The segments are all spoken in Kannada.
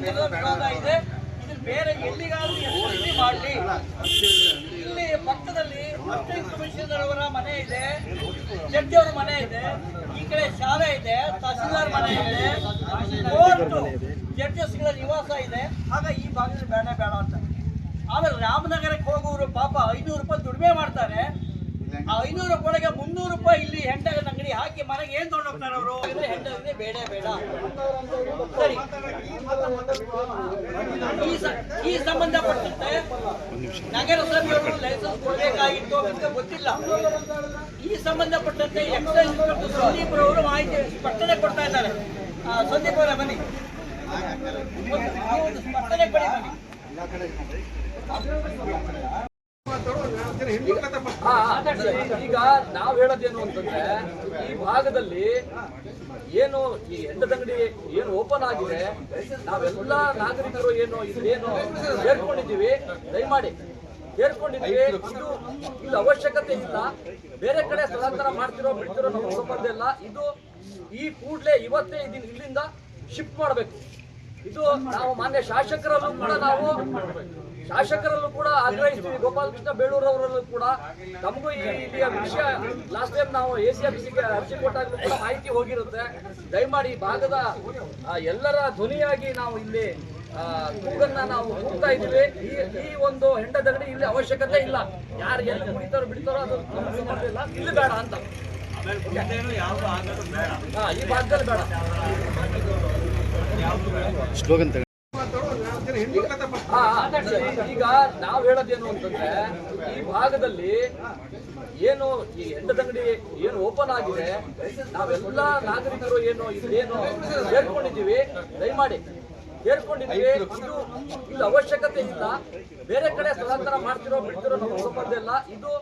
ವಿವಾದ ಇದೆ. ಇಲ್ಲಿ ಬೇರೆ ಎಲ್ಲಿಗಾದ್ರೂ ಎಲ್ಲಿ ಮಾಡಲಿ. ಇಲ್ಲಿ ಪಕ್ಕದಲ್ಲಿ ಅಸಿಸ್ಟೆಂಟ್ ಕಮಿಷನರ್ ಅವರ ಮನೆ ಇದೆ. ಜಡ್ಜಿ ಅವರ ಮನೆ ಇದೆ. ಈ ಕಡೆ ಶಾಲೆ ಇದೆ. ತಹಸೀಲ್ದಾರ್ ಮನೆ ಇದೆ. ಕೋರ್ಟ್ ನಿವಾಸ ಇದೆ. ಆಗ ಈ ಭಾಗದಲ್ಲಿ ಬೇಡ ಬೇಡ ಅಂತ. ಆಮೇಲೆ ರಾಮನಗರಕ್ಕೆ ಹೋಗೋರು ಪಾಪ ಐನೂರು ರೂಪಾಯಿ ದುಡಿಮೆ ಮಾಡ್ತಾರೆ. ಐನೂರು ರೂಪಾಯಿಗೆ ಮುನ್ನೂರು ರೂಪಾಯಿ ಇಲ್ಲಿ ಹೆಂಡಗದ ಅಂಗಡಿ ಹಾಕಿ ಮನೆಗೆ ಏನ್ ತೊಗೊಂಡೋಗ್ತಾರೆ ಅವರು? ಹೆಂಡಗದೆ ಬೇಡ ಬೇಡ. ಸರಿ. ಈ ಸಂಬಂಧಪಟ್ಟಂತೆ ನಗರಸಭೆಯವರು ಲೈಸೆನ್ಸ್ ಕೊಡಬೇಕಾಗಿತ್ತು ಅಂತ ಗೊತ್ತಿಲ್ಲ. ಈ ಸಂಬಂಧಪಟ್ಟಂತೆ ಎಕ್ಸೈಸ್ ಸಂದೀಪ್ ಅವರು ಮಾಹಿತಿ ಸ್ಪಷ್ಟನೆ ಕೊಡ್ತಾ ಇದ್ದಾರೆ. ಸಂದೀಪ್ ಅವರ ಬನ್ನಿ. ಸ್ಪಷ್ಟನೆ ಕೊಡಿ ಬನ್ನಿ. ಈಗ ನಾವ್ ಹೇಳೋದೇನು ಅಂತಂದ್ರೆ, ಈ ಭಾಗದಲ್ಲಿ ಏನು ಈ ಹೆಂಡದಂಗಡಿ ಏನು ಓಪನ್ ಆಗಿದೆ, ನಾವೆಲ್ಲ ನಾಗರಿಕರು ಏನು ಇಲ್ಲೇನು ಸೇರ್ಕೊಂಡಿದ್ದೀವಿ, ದಯಮಾಡಿ ಸೇರ್ಕೊಂಡಿದ್ದೀವಿ. ಇದು ಇದು ಅವಶ್ಯಕತೆ ಇಲ್ಲ. ಬೇರೆ ಕಡೆ ಸ್ಥಳಾಂತರ ಮಾಡ್ತಿರೋ, ಬಿಡ್ತಿರೋ ನಮ್ಗೆ ಸಂಬಂಧ ಇಲ್ಲ. ಇದು ಈ ಕೂಡ್ಲೆ ಇವತ್ತೇ ಇದನ್ನ ಇಲ್ಲಿಂದ ಶಿಫ್ಟ್ ಮಾಡಬೇಕು. ಇದು ನಾವು ಮಾನ್ಯ ಶಾಸಕರಲ್ಲೂ ಕೂಡ ನಾವು ಶಾಸಕರಲ್ಲೂ ಕೂಡ ಆಗ್ರಹಿಸ್ತೀವಿ. ಗೋಪಾಲಕೃಷ್ಣ ಬೇಳೂರ್ ಅವರಲ್ಲೂ ಕೂಡ. ನಮಗೂ ಈ ರೀತಿಯ ವಿಷಯ ಲಾಸ್ಟ್ ಟೈಮ್ ನಾವು ಎ ಸಿ ಆಫೀಸಿಗೆ ಅರ್ಜಿ ಕೊಟ್ಟಾಗಲೂ ಕೂಡ ಮಾಹಿತಿ ಹೋಗಿರುತ್ತೆ. ದಯಮಾಡಿ ಈ ಭಾಗದ ಆ, ಎಲ್ಲರ ಧ್ವನಿಯಾಗಿ ನಾವು ಇಲ್ಲಿ ಕೂಗನ್ನ ನಾವು ಕೂಗ್ತಾ ಇದ್ದೀವಿ. ಈ ಈ ಒಂದು ಹೆಂಡದಂಗಡಿ ಇಲ್ಲಿ ಅವಶ್ಯಕತೆ ಇಲ್ಲ. ಯಾರು ಎಲ್ಲಿ ಕುಡಿತಾರೋ ಬಿಡ್ತಾರೋ ಅದು ಇಲ್ಲ ಇಲ್ಲಿ ಬೇಡ ಅಂತ. ಈ ಭಾಗದಲ್ಲಿ ಬೇಡ. ಈಗ ನಾವ್ ಹೇಳೋದೇನು ಅಂತಂದ್ರೆ, ಈ ಭಾಗದಲ್ಲಿ ಏನು, ಈ ಹೆಂಡದಂಗಡಿ ಏನು ಓಪನ್ ಆಗಿದೆ, ನಾವೆಲ್ಲ ನಾಗರಿಕರು ಏನು ಇದೇನು ಸೇರ್ಕೊಂಡಿದ್ದೀವಿ ದಯಮಾಡಿ ಸೇರ್ಕೊಂಡಿದ್ದೀವಿ ಇದು ಇದು ಅವಶ್ಯಕತೆ ಇಲ್ಲ. ಬೇರೆ ಕಡೆ ಸ್ಥಳಾಂತರ ಮಾಡ್ತಿರೋ, ಬಿಡ್ತಿರೋ ನಮ್ಗೆ ಸಂಬಂಧ ಇದು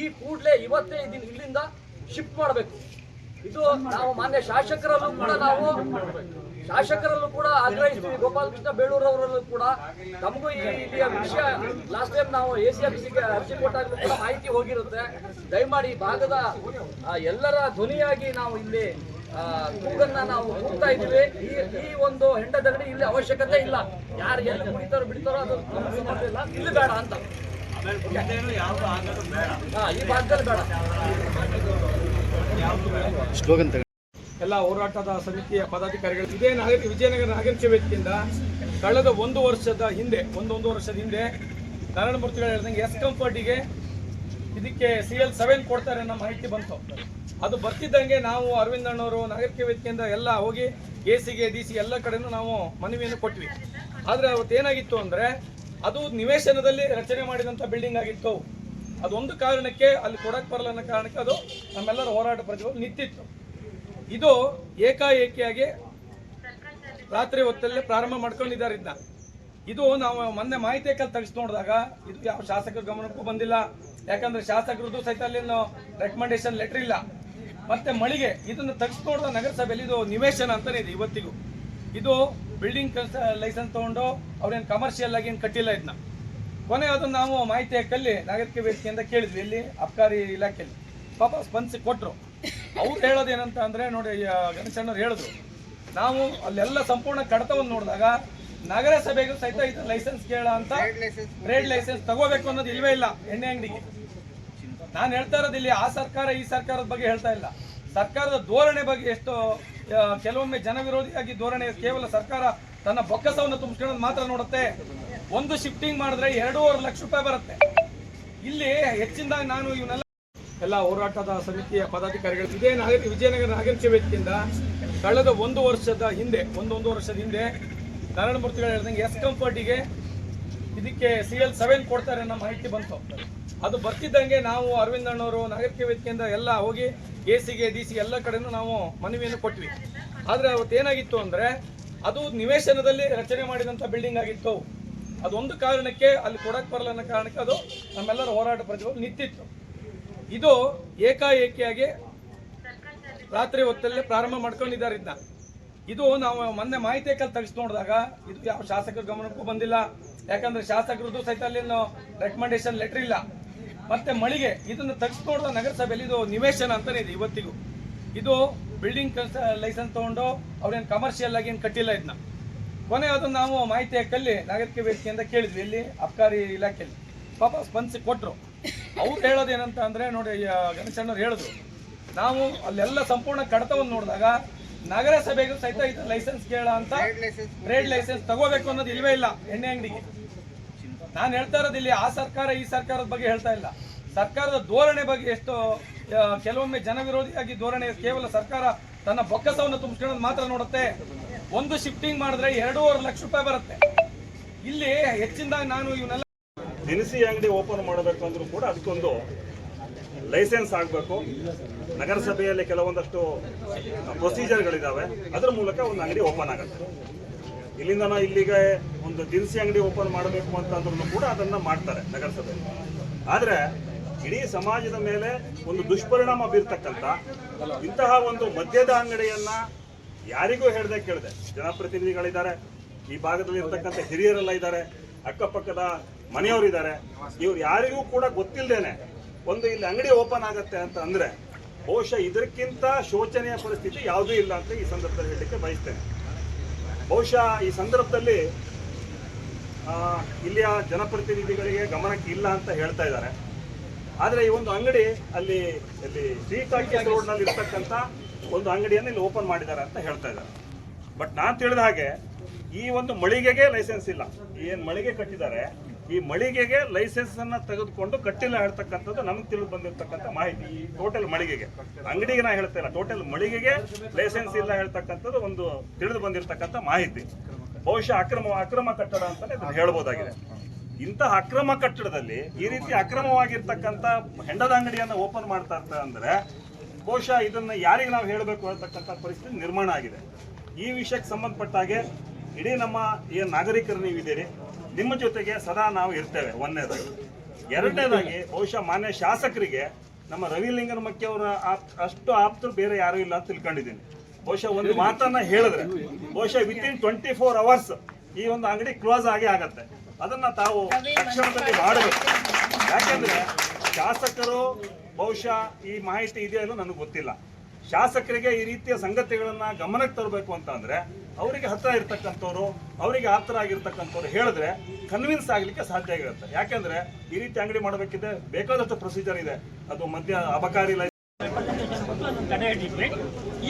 ಈ ಕೂಡ್ಲೆ ಇವತ್ತೇ ಇದನ್ನ ಇಲ್ಲಿಂದ ಶಿಫ್ಟ್ ಮಾಡಬೇಕು. ಇದು ನಾವು ಮಾನ್ಯ ಶಾಸಕರಲ್ಲೂ ಕೂಡ ನಾವು ಶಾಸಕರಲ್ಲೂ ಕೂಡ ಆಗ್ರಹಿಸ್ತೀವಿ. ಗೋಪಾಲಕೃಷ್ಣ ಬೇಳೂರ್ ಅವರಲ್ಲೂ ಕೂಡ. ನಮಗೂ ಈ ರೀತಿಯ ವಿಷಯ ಲಾಸ್ಟ್ ಟೈಮ್ ನಾವು ಎ ಸಿ ಆಫೀಸಿಗೆ ಅರ್ಜಿ ಕೊಟ್ಟಾಗಲೂ ಕೂಡ ಮಾಹಿತಿ ಹೋಗಿರುತ್ತೆ. ದಯಮಾಡಿ ಭಾಗದ ಎಲ್ಲರ ಧ್ವನಿಯಾಗಿ ನಾವು ಇಲ್ಲಿ ಕೂಗನ್ನ ನಾವು ಕೂಗ್ತಾ ಇದ್ದೀವಿ. ಈ ಈ ಒಂದು ಹೆಂಡದಗಡಿ ಇಲ್ಲಿ ಅವಶ್ಯಕತೆ ಇಲ್ಲ. ಯಾರು ಎಲ್ಲಿ ಕುಡಿತಾರೋ ಬಿಡ್ತಾರೋ ಅದು ಇಲ್ಲ. ಇಲ್ಲಿ ಬೇಡ ಅಂತ. ಈ ಭಾಗದಲ್ಲಿ ಬೇಡ. ಎಲ್ಲ ಹೋರಾಟದ ಸಮಿತಿಯ ಪದಾಧಿಕಾರಿಗಳು. ಇದೇ ನಾಗರಿಕ ವಿಜಯನಗರ ನಾಗರಿಕ ವೇದಿಕೆಯಿಂದ ಕಳೆದ ಒಂದು ವರ್ಷದ ಹಿಂದೆ, ಒಂದೊಂದು ವರ್ಷದ ಹಿಂದೆ ನಾರಾಯಣಮೂರ್ತಿಗಳು ಹೇಳಿದಂಗೆ ಎಸ್ ಕಂಫರ್ಟಿಗೆ ಇದಕ್ಕೆ ಸಿ ಎಲ್ ಸೆವೆನ್ ಕೊಡ್ತಾರೆ ಅನ್ನೋ ಮಾಹಿತಿ ಬಂತು. ಅದು ಬರ್ತಿದ್ದಂಗೆ ನಾವು ಅರವಿಂದ ಅಣ್ಣವರು ನಾಗರಿಕ ವೇದಿಕೆಯಿಂದ ಎಲ್ಲ ಹೋಗಿ ಎ ಸಿಗೆ ಡಿ ಸಿ ಎಲ್ಲ ಕಡೆನೂ ನಾವು ಮನವಿಯನ್ನು ಕೊಟ್ವಿ. ಆದರೆ ಅವತ್ತು ಏನಾಗಿತ್ತು ಅಂದರೆ ಅದು ನಿವೇಶನದಲ್ಲಿ ರಚನೆ ಮಾಡಿದಂಥ ಬಿಲ್ಡಿಂಗ್ ಆಗಿತ್ತು. ಅದೊಂದು ಕಾರಣಕ್ಕೆ, ಅಲ್ಲಿ ಕೊಡಕ್ಕೆ ಬರಲ್ಲ ಅನ್ನೋ ಕಾರಣಕ್ಕೆ ಅದು ನಮ್ಮೆಲ್ಲರ ಹೋರಾಟ ಪ್ರತಿಭಟನೆ ನಿಂತಿತ್ತು. ಇದು ಏಕಾಏಕಿಯಾಗಿ ರಾತ್ರಿ ಹೊತ್ತಲ್ಲೇ ಪ್ರಾರಂಭ ಮಾಡ್ಕೊಂಡಿದ್ದಾರೆ ಇದನ್ನ. ಇದು ನಾವು ಮೊನ್ನೆ ಮಾಹಿತಿ ಕಲ್ ತೆಗೆಸಿ ನೋಡಿದಾಗ ಇದು ಯಾವ ಶಾಸಕರ ಗಮನಕ್ಕೂ ಬಂದಿಲ್ಲ. ಯಾಕಂದ್ರೆ ಶಾಸಕರದ್ದು ಸಹಿತ ಅಲ್ಲಿನ ರೆಕಮೆಂಡೇಶನ್ ಲೆಟರ್ ಇಲ್ಲ. ಮತ್ತೆ ಮಳಿಗೆ, ಇದನ್ನ ತೆಗೆಸಿ ನೋಡಿದ ನಗರಸಭೆಯಲ್ಲಿ ಇದು ನಿವೇಶನ ಅಂತಾನೆ ಇದೆ ಇವತ್ತಿಗೂ. ಇದು ಬಿಲ್ಡಿಂಗ್ ಲೈಸೆನ್ಸ್ ತಗೊಂಡು ಅವ್ರೇನು ಕಮರ್ಷಿಯಲ್ ಆಗಿ ಏನು ಕಟ್ಟಿಲ್ಲ ಇದನ್ನ. ಕೊನೆ ಅದು ನಾವು ಮಾಹಿತಿ ಕಲ್ಲಿ ನಾಗರಿಕ ಅಂತ ಕೇಳಿದ್ವಿ ಇಲ್ಲಿ ಅಬ್ಕಾರಿ ಇಲಾಖೆಯಲ್ಲಿ. ಪಾಪ ಸ್ಪಂದಿಸಿ ಕೊಟ್ಟರು ಅವ್ರು ಹೇಳೋದೇನಂತ ಅಂದರೆ ನೋಡಿ ಗಣೇಶಣ್ಣವ್ರು ಹೇಳಿದ್ರು ನಾವು ಅಲ್ಲೆಲ್ಲ ಸಂಪೂರ್ಣ ಕಡತವನ್ನು ನೋಡಿದಾಗ ನಗರಸಭೆಗೂ ಸಹಿತ ಇದು ಲೈಸೆನ್ಸ್ ಕೇಳ ಅಂತ ಟ್ರೇಡ್ ಲೈಸೆನ್ಸ್ ತಗೋಬೇಕು ಅನ್ನೋದು ಇಲ್ವೇ ಇಲ್ಲ ಎಣ್ಣೆ ಅಂಗಡಿಗೆ. ನಾನು ಹೇಳ್ತಾ ಇರೋದು ಇಲ್ಲಿ ಆ ಸರ್ಕಾರ ಈ ಸರ್ಕಾರದ ಬಗ್ಗೆ ಹೇಳ್ತಾ ಇಲ್ಲ. ಸರ್ಕಾರದ ಧೋರಣೆ ಬಗ್ಗೆ ಎಷ್ಟು ಕೆಲವೊಮ್ಮೆ ಜನವಿರೋಧಿಯಾಗಿ ಧೋರಣೆ ಕೇವಲ ಸರ್ಕಾರ ತನ್ನ ಬೊಕ್ಕಸವನ್ನು ತುಂಬಿಸ್ಕೊಳ್ಳೋದು ಮಾತ್ರ ನೋಡುತ್ತೆ. ಒಂದು ಶಿಫ್ಟಿಂಗ್ ಮಾಡಿದ್ರೆ ಎರಡೂವರೆ ಲಕ್ಷ ರೂಪಾಯಿ ಬರುತ್ತೆ. ಇಲ್ಲಿ ಹೆಚ್ಚಿನದಾಗಿ ನಾನು ಇವನ್ನೆಲ್ಲ ಎಲ್ಲ ಹೋರಾಟದ ಸಮಿತಿಯ ಪದಾಧಿಕಾರಿಗಳು, ಇದೇ ನಾಗರಿಕ ವಿಜಯನಗರ ನಾಗರಿಕ ವೇದಿಕೆಯಿಂದ ಕಳೆದ ಒಂದು ವರ್ಷದ ಹಿಂದೆ, ಒಂದೊಂದು ವರ್ಷದ ಹಿಂದೆ ನಾರಾಯಣಮೂರ್ತಿಗಳು ಹೇಳಿದಂಗೆ ಎಸ್ ಕಂಫರ್ಟಿಗೆ ಇದಕ್ಕೆ ಸಿ ಎಲ್ ಸೆವೆನ್ ಕೊಡ್ತಾರೆ ಅನ್ನೋ ಮಾಹಿತಿ ಬಂತು. ಅದು ಬರ್ತಿದ್ದಂಗೆ ನಾವು ಅರವಿಂದ ಅಣ್ಣವರು ನಾಗರಿಕ ವೇದಿಕೆಯಿಂದ ಎಲ್ಲ ಹೋಗಿ ಎ ಸಿಗೆ ಡಿ ಸಿ ಎಲ್ಲ ಕಡೆನೂ ನಾವು ಮನವಿಯನ್ನು ಕೊಟ್ವಿ. ಆದರೆ ಅವತ್ತು ಏನಾಗಿತ್ತು ಅಂದರೆ ಅದು ನಿವೇಶನದಲ್ಲಿ ರಚನೆ ಮಾಡಿದಂಥ ಬಿಲ್ಡಿಂಗ್ ಆಗಿತ್ತು. ಅದೊಂದು ಕಾರಣಕ್ಕೆ ಅಲ್ಲಿ ಕೊಡಕ್ಕೆ ಬರಲ್ಲ ಅನ್ನೋ ಕಾರಣಕ್ಕೆ ಅದು ನಮ್ಮೆಲ್ಲರ ಹೋರಾಟ ಪ್ರತಿಭಟನೆ ನಿಂತಿತ್ತು. ಇದು ಏಕಾಏಕಿಯಾಗಿ ರಾತ್ರಿ ಹೊತ್ತಲ್ಲೇ ಪ್ರಾರಂಭ ಮಾಡ್ಕೊಂಡಿದ್ದಾರೆ ಇದನ್ನ. ಇದು ನಾವು ಮೊನ್ನೆ ಮಾಹಿತಿ ಕಲ್ ತೆಗೆಸಿ ನೋಡಿದಾಗ ಇದು ಯಾವ ಶಾಸಕರ ಗಮನಕ್ಕೂ ಬಂದಿಲ್ಲ. ಯಾಕಂದ್ರೆ ಶಾಸಕರದ್ದು ಸಹಿತ ಅಲ್ಲೇನು ರೆಕಮೆಂಡೇಶನ್ ಲೆಟರ್ ಇಲ್ಲ. ಮತ್ತೆ ಮಳಿಗೆ ಇದನ್ನ ತೆಗೆಸಿ ನೋಡಿದ ನಗರಸಭೆಯಲ್ಲಿ ಇದು ನಿವೇಶನ ಅಂತಾನೆ ಇದೆ ಇವತ್ತಿಗೂ. ಇದು ಬಿಲ್ಡಿಂಗ್ ಲೈಸೆನ್ಸ್ ತಗೊಂಡು ಅವ್ರೇನು ಕಮರ್ಷಿಯಲ್ ಆಗಿ ಏನು ಕಟ್ಟಿಲ್ಲ ಇದನ್ನ. ಕೊನೆ ಅದು ನಾವು ಮಾಹಿತಿ ಕಲ್ಲಿ ನಾಗರಿಕ ವೇದಿಕೆಯಿಂದ ಕೇಳಿದ್ವಿ ಇಲ್ಲಿ ಅಬ್ಕಾರಿ ಇಲಾಖೆಯಲ್ಲಿ. ಪಾಪ ಸ್ಪಂದಿಸಿ ಕೊಟ್ಟರು ಅವ್ರು ಹೇಳೋದೇನಂತ ಅಂದರೆ ನೋಡಿ ಗಣೇಶಣ್ಣವ್ರು ಹೇಳಿದ್ರು. ನಾವು ಅಲ್ಲೆಲ್ಲ ಸಂಪೂರ್ಣ ಕಡತವನ್ನು ನೋಡಿದಾಗ ನಗರಸಭೆಗೂ ಸಹಿತ ಇದು ಲೈಸೆನ್ಸ್ ಕೇಳ ಅಂತ ಟ್ರೇಡ್ ಲೈಸೆನ್ಸ್ ತಗೋಬೇಕು ಅನ್ನೋದು ಇಲ್ವೇ ಇಲ್ಲ ಎಣ್ಣೆ ಅಂಗಡಿಗೆ. ನಾನು ಹೇಳ್ತಾ ಇರೋದು ಇಲ್ಲಿ ಆ ಸರ್ಕಾರ ಈ ಸರ್ಕಾರದ ಬಗ್ಗೆ ಹೇಳ್ತಾ ಇಲ್ಲ. ಸರ್ಕಾರದ ಧೋರಣೆ ಬಗ್ಗೆ ಎಷ್ಟು ಕೆಲವೊಮ್ಮೆ ಜನವಿರೋಧಿಯಾಗಿ ಧೋರಣೆ ಕೇವಲ ಸರ್ಕಾರ ತನ್ನ ಬೊಕ್ಕಸವನ್ನು ತುಂಬಿಸ್ಕೊಳ್ಳೋದು ಮಾತ್ರ ನೋಡುತ್ತೆ. ಒಂದು ಶಿಫ್ಟಿಂಗ್ ಮಾಡಿದ್ರೆ ಎರಡೂವರೆ ಲಕ್ಷ ರೂಪಾಯಿ ಬರುತ್ತೆ. ಇಲ್ಲಿ ಹೆಚ್ಚಿನದಾಗಿ ನಾನು ಇವನ್ನೆಲ್ಲ ದಿನಸಿ ಅಂಗಡಿ ಓಪನ್ ಮಾಡಬೇಕು ಅಂದ್ರೂ ಕೂಡ ಅದಕ್ಕೊಂದು ಲೈಸೆನ್ಸ್ ಆಗಬೇಕು. ನಗರಸಭೆಯಲ್ಲಿ ಕೆಲವೊಂದಷ್ಟು ಪ್ರೊಸೀಜರ್ಗಳಿದ್ದಾವೆ ಅದರ ಮೂಲಕ ಒಂದು ಅಂಗಡಿ ಓಪನ್ ಆಗುತ್ತೆ. ಇಲ್ಲಿಂದ ಇಲ್ಲಿಗೆ ಒಂದು ದಿನಸಿ ಅಂಗಡಿ ಓಪನ್ ಮಾಡಬೇಕು ಅಂತ ಅಂದ್ರೂ ಕೂಡ ಅದನ್ನು ಮಾಡ್ತಾರೆ ನಗರಸಭೆ ಆದರೆ ಇಡೀ ಸಮಾಜದ ಮೇಲೆ ಒಂದು ದುಷ್ಪರಿಣಾಮ ಬೀರ್ತಕ್ಕಂಥ ಇಂತಹ ಒಂದು ಮದ್ಯದ ಅಂಗಡಿಯನ್ನ ಯಾರಿಗೂ ಹೇಳ್ದೆ ಕೇಳಿದೆ. ಜನಪ್ರತಿನಿಧಿಗಳಿದ್ದಾರೆ, ಈ ಭಾಗದಲ್ಲಿ ಇರ್ತಕ್ಕಂಥ ಹಿರಿಯರೆಲ್ಲ ಇದ್ದಾರೆ, ಅಕ್ಕಪಕ್ಕದ ಮನೆಯವರು ಇದ್ದಾರೆ. ಇವ್ರು ಯಾರಿಗೂ ಕೂಡ ಗೊತ್ತಿಲ್ಲದೇನೆ ಒಂದು ಇಲ್ಲಿ ಅಂಗಡಿ ಓಪನ್ ಆಗತ್ತೆ ಅಂತ ಅಂದರೆ ಬಹುಶಃ ಇದಕ್ಕಿಂತ ಶೋಚನೀಯ ಪರಿಸ್ಥಿತಿ ಯಾವುದೂ ಇಲ್ಲ ಅಂತ ಈ ಸಂದರ್ಭದಲ್ಲಿ ಹೇಳಲಿಕ್ಕೆ ಬಯಸ್ತೇನೆ. ಬಹುಶಃ ಈ ಸಂದರ್ಭದಲ್ಲಿ ಇಲ್ಲಿಯ ಜನಪ್ರತಿನಿಧಿಗಳಿಗೆ ಗಮನಕ್ಕೆ ಇಲ್ಲ ಅಂತ ಹೇಳ್ತಾ ಇದ್ದಾರೆ. ಆದರೆ ಈ ಒಂದು ಅಂಗಡಿ ಅಲ್ಲಿ, ಇಲ್ಲಿ ರೋಡ್ ರೋಡ್ನಲ್ಲಿ ಇರ್ತಕ್ಕಂಥ ಒಂದು ಅಂಗಡಿಯನ್ನು ಇಲ್ಲಿ ಓಪನ್ ಮಾಡಿದ್ದಾರೆ ಅಂತ ಹೇಳ್ತಾ ಇದ್ದಾರೆ. ಬಟ್ ನಾನು ತಿಳಿದ ಹಾಗೆ, ಈ ಒಂದು ಮಳಿಗೆಗೆ ಲೈಸೆನ್ಸ್ ಇಲ್ಲ. ಏನು ಮಳಿಗೆ ಕಟ್ಟಿದ್ದಾರೆ, ಈ ಮಳಿಗೆಗೆ ಲೈಸೆನ್ಸ್ ಅನ್ನ ತೆಗೆದುಕೊಂಡು ಕಟ್ಟಿಲ್ಲ ಹೇಳ್ತಕ್ಕಂಥದ್ದು ನಮ್ಗೆ ತಿಳಿದು ಬಂದಿರತಕ್ಕಂಥ ಮಾಹಿತಿ ಟೋಟಲ್ ಮಳಿಗೆಗೆ. ಅಂಗಡಿಗೆ ನಾ ಹೇಳ್ತಾ ಇಲ್ಲ ಟೋಟಲ್ ಮಳಿಗೆಗೆ ಲೈಸೆನ್ಸ್ ಇಲ್ಲ ಹೇಳ್ತಕ್ಕಂಥದ್ದು ಒಂದು ತಿಳಿದು ಬಂದಿರತಕ್ಕಂಥ ಮಾಹಿತಿ. ಬಹುಶಃ ಅಕ್ರಮ ಅಕ್ರಮ ಕಟ್ಟಡ ಅಂತಾನೆ ಇದನ್ನ ಹೇಳ್ಬೋದಾಗಿದೆ. ಇಂತಹ ಅಕ್ರಮ ಕಟ್ಟಡದಲ್ಲಿ ಈ ರೀತಿ ಅಕ್ರಮವಾಗಿರ್ತಕ್ಕಂಥ ಹೆಂಡದ ಅಂಗಡಿಯನ್ನು ಓಪನ್ ಮಾಡ್ತಾ ಇರ್ತಾರೆ ಅಂದ್ರೆ ಬಹುಶಃ ಇದನ್ನ ಯಾರಿಗೆ ನಾವು ಹೇಳಬೇಕು ಅಂತಕ್ಕಂಥ ಪರಿಸ್ಥಿತಿ ನಿರ್ಮಾಣ ಆಗಿದೆ. ಈ ವಿಷಯಕ್ಕೆ ಸಂಬಂಧಪಟ್ಟ ಹಾಗೆ ಇಡೀ ನಮ್ಮ ಏನು ನಾಗರಿಕರು ನೀವಿದ್ದೀರಿ. ನಿಮ್ಮ ಜೊತೆಗೆ ಸದಾ ನಾವು ಇರ್ತೇವೆ. ಒಂದನೇದಾಗಿ. ಎರಡನೇದಾಗಿ ಬಹುಶಃ ಮಾನ್ಯ ಶಾಸಕರಿಗೆ ನಮ್ಮ ರವಿಲಿಂಗನ ಮಕ್ಕಿ ಅವರ ಆಪ್- ಅಷ್ಟು ಆಪ್ತರು ಬೇರೆ ಯಾರು ಇಲ್ಲ ಅಂತ ತಿಳ್ಕೊಂಡಿದ್ದೀನಿ. ಬಹುಶಃ ಒಂದು ಮಾತನ್ನ ಹೇಳಿದ್ರೆ ಬಹುಶಃ within twenty four hours ಈ ಒಂದು ಅಂಗಡಿ ಕ್ಲೋಸ್ ಆಗಿ ಆಗತ್ತೆ. ಅದನ್ನ ತಾವು ತಕ್ಷಣದಲ್ಲಿ ಮಾಡಬೇಕು. ಯಾಕೆಂದ್ರೆ ಶಾಸಕರು ಬಹುಶಃ ಈ ಮಾಹಿತಿ ಇದೆಯೋ ನನಗೆ ಗೊತ್ತಿಲ್ಲ. ಶಾಸಕರಿಗೆ ಈ ರೀತಿಯ ಸಂಗತಿಗಳನ್ನು ಗಮನಕ್ಕೆ ತರಬೇಕು ಅಂತ ಅಂದ್ರೆ ಅವರಿಗೆ ಹತ್ತಿರ ಇರ್ತಕ್ಕಂಥವ್ರು, ಅವರಿಗೆ ಹತ್ತಿರ ಆಗಿರ್ತಕ್ಕಂಥವ್ರು ಹೇಳಿದ್ರೆ ಕನ್ವಿನ್ಸ್ ಆಗಲಿಕ್ಕೆ ಸಾಧ್ಯ ಆಗಿರುತ್ತೆ. ಯಾಕೆಂದರೆ ಈ ರೀತಿ ಅಂಗಡಿ ಮಾಡಬೇಕಿದೆ ಬೇಕಾದಷ್ಟು ಪ್ರೊಸೀಜರ್ ಇದೆ. ಅದು ಮಧ್ಯ ಅಬಕಾರಿ ಲೈ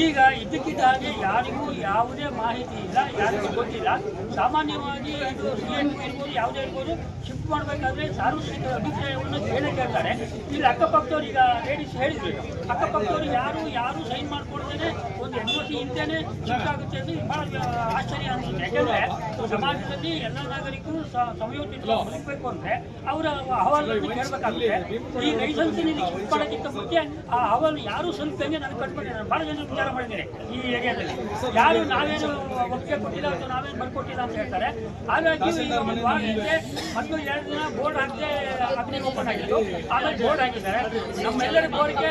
ಈಗ ಇದಕ್ಕಿದ್ದ ಯಾರಿಗೂ ಯಾವುದೇ ಮಾಹಿತಿ ಇಲ್ಲ, ಯಾರಿಗೂ ಗೊತ್ತಿಲ್ಲ. ಸಾಮಾನ್ಯವಾಗಿ ಇದು ಸಿ ಇರ್ಬೋದು ಯಾವುದೇ ಇರ್ಬೋದು ಶಿಫ್ಟ್ ಮಾಡಬೇಕಾದ್ರೆ ಸಾರ್ವಜನಿಕರ ಅಭಿಪ್ರಾಯವನ್ನು ಕೇಳಕ್ಕೆ ಕೇಳ್ತಾರೆ. ಇಲ್ಲಿ ಅಕ್ಕಪಕ್ಕದವ್ರು ಈಗ ಲೇಡೀಸ್ ಹೇಳಿದ್ರು. ಅಕ್ಕಪಕ್ಕದವ್ರು ಯಾರು ಯಾರು ಸೈನ್ ಮಾಡಿಕೊಡ್ತೇನೆ ಒಂದು ಎನ್ ಇದ್ದೇನೆ ಶಿಫ್ಟ್ ಆಗುತ್ತೆ ಅಂತ ಬಹಳ ಆಶ್ಚರ್ಯ ಅನಿಸುತ್ತೆ. ಯಾಕೆಂದ್ರೆ ಸಮಾಜದಲ್ಲಿ ಎಲ್ಲ ನಾಗರಿಕರು ಸಮಯೋಚಿತ ಬದುಕಬೇಕು ಅಂದ್ರೆ ಅವರ ಅಹವಾಲನ್ನು ಕೇಳಬೇಕಾಗುತ್ತೆ. ಈ ಲೈಸೆನ್ಸ್ ಶಿಫ್ಟ್ ಮಾಡೋಕ್ಕಿಂತ ಮುಂಚೆ ಆ ಅಹವಾಲು ಯಾರು ಸಲ್ಲಿಸಂಗೆ ನಾನು ಕಟ್ಬಿಟ್ಟೆ ಭಾಳ ಜನ ವಿಚಾರ ಮಾಡಿದ್ದೇನೆ ಈ ಏರಿಯಾದಲ್ಲಿ. ಯಾರು ನಾವೇನು ಒಪ್ಪಿಗೆ ಕೊಟ್ಟಿಲ್ಲ ಅಥವಾ ನಾವೇನು ಬರ್ಕೊಟ್ಟಿಲ್ಲ ಅಂತ ಹೇಳ್ತಾರೆ. ಹಾಗಾಗಿ ಒಂದು ವಾರ ಹಿಂದೆ ಮತ್ತು ಎರಡು ದಿನ ಬೋರ್ಡ್ ಹಾಕದೆ ಅಗ್ನಿ ಓಪನ್ ಆಗಿತ್ತು. ಆದರೆ ಬೋರ್ಡ್ ಹಾಕಿದ್ದಾರೆ. ನಮ್ಮೆಲ್ಲರ ಕೋರಿಕೆ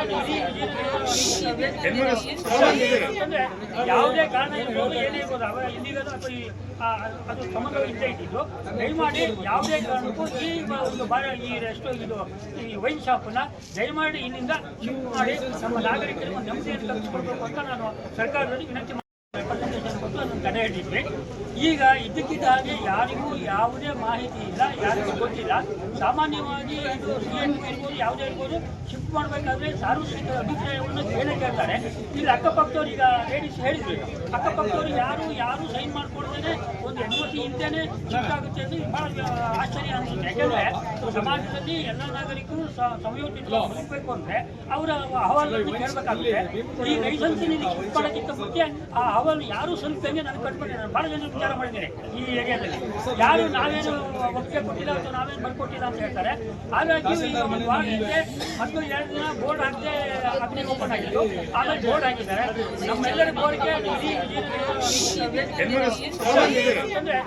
ಯಾಕಂದ್ರೆ ಯಾವುದೇ ಕಾರಣ ಇರ್ಬೋದು ಏನೇ ಇರ್ಬೋದು, ಅವರ ಇಲ್ಲಿಗದು ಅಥವಾ ಈ ಅದು ಸಂಬಂಧಗಳು ಇದ್ದೇ ಇದ್ದಿದ್ದು, ದಯಮಾಡಿ ಯಾವುದೇ ಕಾರಣಕ್ಕೂ ಈ ಒಂದು ಬಾರ ಈ ರೆಸ್ಟೋ ಇದು, ಈ ವೈನ್ ಶಾಪನ್ನ ದಯಮಾಡಿ ಇಲ್ಲಿಂದ ಶಿಫ್ಟ್ ಮಾಡಿ ನಮ್ಮ ನಾಗರಿಕರಿಗೆ ನೆಮ್ಮದಿಯನ್ನು ಕಲ್ಪಿಸ್ಕೊಡ್ಬೇಕು ಅಂತ ನಾನು ಸರ್ಕಾರದಲ್ಲಿ ವಿನಂತಿ ಅದನ್ನು ತಡೆ ಹಿಡಿದ್ವಿ ಈಗ ಇದ್ದಕ್ಕಿದ್ದ ಹಾಗೆ ಯಾರಿಗೂ ಯಾವುದೇ ಮಾಹಿತಿ ಇಲ್ಲ ಯಾರಿಗೂ ಗೊತ್ತಿಲ್ಲ. ಸಾಮಾನ್ಯವಾಗಿ ಇದು ಸಿ ಎಂ ಇರ್ಬೋದು ಯಾವುದೇ ಇರ್ಬೋದು ಶಿಫ್ಟ್ ಮಾಡಬೇಕಾದ್ರೆ ಸಾರ್ವಜನಿಕರ ಅಭಿಪ್ರಾಯವನ್ನು ಕೇಳೇ ಕೇಳ್ತಾರೆ. ಇಲ್ಲಿ ಅಕ್ಕಪಕ್ಕದವ್ರು ಈಗ ಲೇಡೀಸ್ ಹೇಳಿದ್ರು. ಅಕ್ಕಪಕ್ಕದವ್ರು ಯಾರು ಯಾರು ಸೈನ್ ಮಾಡ್ಕೊಡ್ತೇನೆ ಒಂದು ಅನುಮತಿ ಇದ್ದೇನೆ ಶಿಫ್ಟ್ ಆಗುತ್ತೆ ಅಂತ ಬಹಳ ಆಶ್ಚರ್ಯ ಅನಿಸುತ್ತೆ. ಯಾಕೆಂದ್ರೆ ಸಮಾಜದಲ್ಲಿ ಎಲ್ಲ ನಾಗರಿಕರು ಸಮಯೋಚಿತ ಬದುಕಬೇಕು ಅಂದ್ರೆ ಅವರ ಅಹವಾಲನ್ನು ಕೇಳಬೇಕಾಗುತ್ತೆ. ಈ ಲೈಸೆನ್ಸ್ ಶಿಫ್ಟ್ ಮಾಡೋಕ್ಕಿಂತ ಮುಂಚೆ ಆ ಅಹವಾಲು ಯಾರು ಸಲ್ಲಿಸಂಗೆ ನಾನು ಕಟ್ಬಿಟ್ಟೆ ನಾನು ಬಹಳ ಜನ ವಿಚಾರ ಮಾಡಿದ್ದೇನೆ ಈ ಏರಿಯಾದಲ್ಲಿ. ಯಾರು ನಾವೇನು ಒಪ್ಪಿಗೆ ಕೊಟ್ಟಿಲ್ಲ ಅಥವಾ ನಾವೇನು ಬರ್ಕೊಟ್ಟಿಲ್ಲ ಅಂತ ಹೇಳ್ತಾರೆ. ಹಾಗಾಗಿ ಒಂದು ವಾರ ಹಿಂದೆ ಮತ್ತು ಎರಡು ದಿನ ಬೋರ್ಡ್ ಹಾಕದೆ ಅಗ್ನಿ ಓಪನ್ ಆಗಿದ್ದು ಆಮೇಲೆ ಬೋರ್ಡ್ ಹಾಕಿದ್ದಾರೆ. ನಮ್ಮೆಲ್ಲರ ಕೋರಿಕೆ ಅಂದ್ರೆ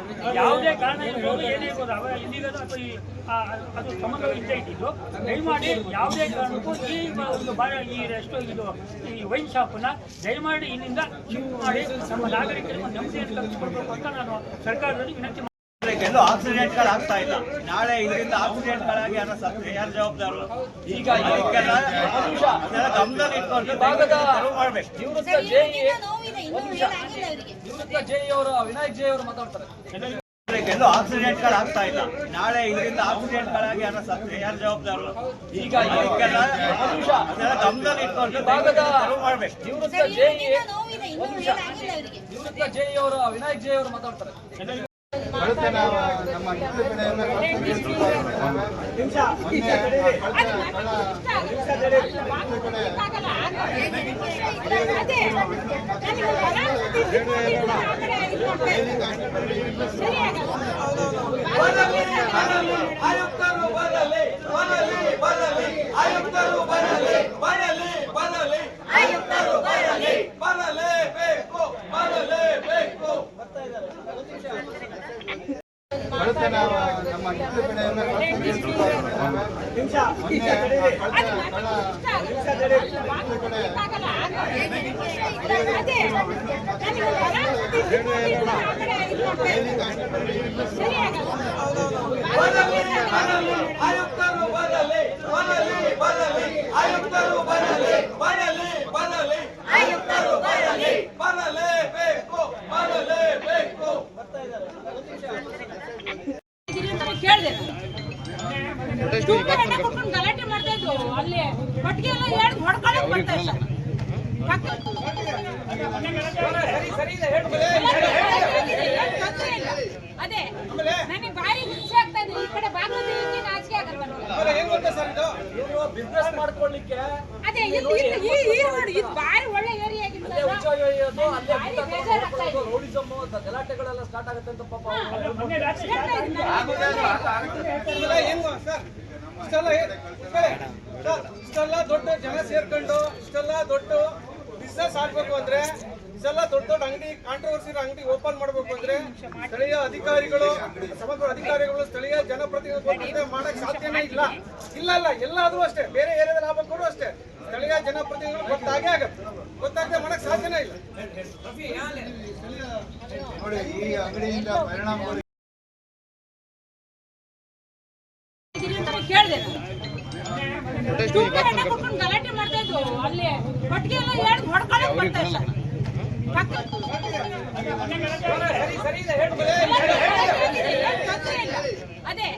ಯಾವುದೇ ಕಾರಣ ಇರ್ಬೋದು, ಏನೇ ಇರ್ಬೋದು, ಅವರ ಇಲ್ಲಿಗದು ಅಥವಾ ಈ ಅದು ಸಂಬಂಧ ಇದ್ದೇ ಇದ್ದಿದ್ದು. ದಯಮಾಡಿ ಯಾವುದೇ ಕಾರಣಕ್ಕೂ ಈ ಒಂದು ಬಾರ ಈ ರೆಸ್ಟೋ ಇದು, ಈ ವೈನ್ ಶಾಪನ್ನ ದಯಮಾಡಿ ಇಲ್ಲಿಂದ ಶಿಫ್ಟ್ ಮಾಡಿ ನಮ್ಮ ನಾಗರಿಕರಿಗೆ ನೆಮ್ಮದಿಯನ್ನು ಕಲ್ಪಿಸ್ಕೊಡ್ಬೇಕು ಅಂತ ನಾನು ಸರ್ಕಾರದಲ್ಲಿ ವಿನಂತಿ. ಎಲ್ಲೂ ಆಕ್ಸಿಡೆಂಟ್ಗಳು ಆಗ್ತಾ ಇಲ್ಲ ನಾಳೆ ಇದರಿಂದ ಆಕ್ಸಿಡೆಂಟ್ಗಳಾಗಿ ಅನ್ನೋ ಸತ್ಯ ಯಾರು ಜವಾಬ್ದಾರರು ಈಗ. ಅದೆಲ್ಲ ಗಮನದಲ್ಲಿ ಇಟ್ಕೊಂಡು ತೆರವು ಮಾಡ್ಬೇಕು ನಿವೃತ್ತ ಜೆಇ ನೋವಿದೆ ಇನ್ನೂ ಏನಾಗಿಲ್ಲ ಅವರಿಗೆ ನಿವೃತ್ತ ಜೆ ಅವರ ವಿನಾಯಕ್ ಜೆ ಅವರು ಮಾತಾಡ್ತಾರೆ ಎಲ್ಲೂ ಆಕ್ಸಿಡೆಂಟ್ಗಳು ಆಗ್ತಾ ಇಲ್ಲ. ನಾಳೆ ಇದರಿಂದ ಆಕ್ಸಿಡೆಂಟ್ಗಳಾಗಿ ಯಾರು ಸತ್ತೆ ಯಾರು ಜವಾಬ್ದಾರರು? ಈಗ ಅದೆಲ್ಲ ಗಮನದಲ್ಲಿ ಇಟ್ಕೊಂಡು ಮಾಡ್ಬೇಕು. ಜೆ ಅವರ ವಿನಾಯಕ್ ನಿಮಿಷ ಅವರು ಮಾತಾಡ್ತಾರೆ. ಆಯುಕ್ತರು ಬರಲಿ ಬರಲಿ ಬರಲಿ ಆಯುಕ್ತರು ಬರಲಿ ಬರಲಿ ಬರಲಿ ಆಯುಕ್ತರು ಬರಲಿ ಬರಲೇಬೇಕು ಬರಲೇಬೇಕು ಆಯುಕ್ತರು ಬರಲಿ ಬರಲಿ ಬರಲಿ ಆಯುಕ್ತರು ಬರಲಿ ಬರಲಿ ಬರಲಿ ಆಯುಕ್ತರು ಬರಲಿ ಬರಲೇಬೇಕು ಬರಲೇಬೇಕು ಕೇಳಿದೆ ಗಲಾಟೆ ಮಾಡ್ತಾ ಅಲ್ಲಿ ಎಲ್ಲ ಎರಡು ಬರ್ತಾ ಇಲ್ಲ. ಅದೇ ನನಗೆ ಭಾರಿ ಹಿಂಸೆ ಆಗ್ತಾ ಇದೆ. ಈ ಕಡೆ ಬಾಗಲಕೋಟೆ ನಾಚಿಕೆ ಆಗಲ್ಲ ನನಗೆ. ಏನ್ ಗೊತ್ತಾ ಸರ್ ಇದು? ಇವರು ಬಿಸ್ನೆಸ್ ಮಾಡ್ಕೊಳ್ಳಿಕ್ಕೆ ಅದೇ ಈ ಈ ರೋಡ್ ಇದು ಭಾರಿ ಒಳ್ಳೆ ಏರಿಯಾ ಆಗಿತ್ತು. ರೌಡಿಸಮ್ ಗಲಾಟೆಗಳೆಲ್ಲ ಸ್ಟಾರ್ಟ್ ಆಗುತ್ತೆ ಅಂತ ಪಾಪ ರಾತ್ರಿ ಇಷ್ಟೆಲ್ಲ ಇಷ್ಟೆಲ್ಲ ದೊಡ್ಡ ಜನ ಸೇರ್ಕೊಂಡು, ಇಷ್ಟೆಲ್ಲ ದೊಡ್ಡ ಬಿಸ್ನೆಸ್ ಆಗ್ಬೇಕು ಅಂದ್ರೆ, ಇಷ್ಟೆಲ್ಲ ದೊಡ್ಡ ದೊಡ್ಡ ಅಂಗಡಿ ಕಾಂಟ್ರವರ್ಸಿ ಅಂಗಡಿ ಓಪನ್ ಮಾಡಬೇಕು ಅಂದ್ರೆ, ಸ್ಥಳೀಯ ಅಧಿಕಾರಿಗಳು, ಸಮಗ್ರ ಅಧಿಕಾರಿಗಳು, ಸ್ಥಳೀಯ ಜನಪ್ರತಿನಿಧಿಗಳು ಮಾಡಕ್ ಸಾಧ್ಯನೇ ಇಲ್ಲ. ಇಲ್ಲ ಇಲ್ಲ ಎಲ್ಲಾದ್ರೂ ಅಷ್ಟೇ, ಬೇರೆ ಏರಿಯಾದಲ್ಲಿ ಆಗ್ಬೇಕು ಅಷ್ಟೇ, ಸ್ಥಳೀಯ ಜನಪ್ರತಿನಿಧಿಗಳು ಗೊತ್ತಾಗೇ ಆಗುತ್ತೆ. ಗೊತ್ತಾಗದೆ ಮಾಡಕ್ ಸಾಧ್ಯನೇ ಇಲ್ಲ. ನೋಡಿ, ಈ ಅಂಗಡಿಯಿಂದ ಪರಿಣಾಮ ಕೇಳಿದೆ. ಗಲಾಟೆ ಮಾಡ್ತಾ ಇದ್ರು. ಅಲ್ಲಿ ಒಟ್ಟಿಗೆ ಎಲ್ಲ ಎರಡು ಹೊಡ್ಕೊಳಕ್ ಬರ್ತಾ ಇಲ್ಲ. ಅದೇ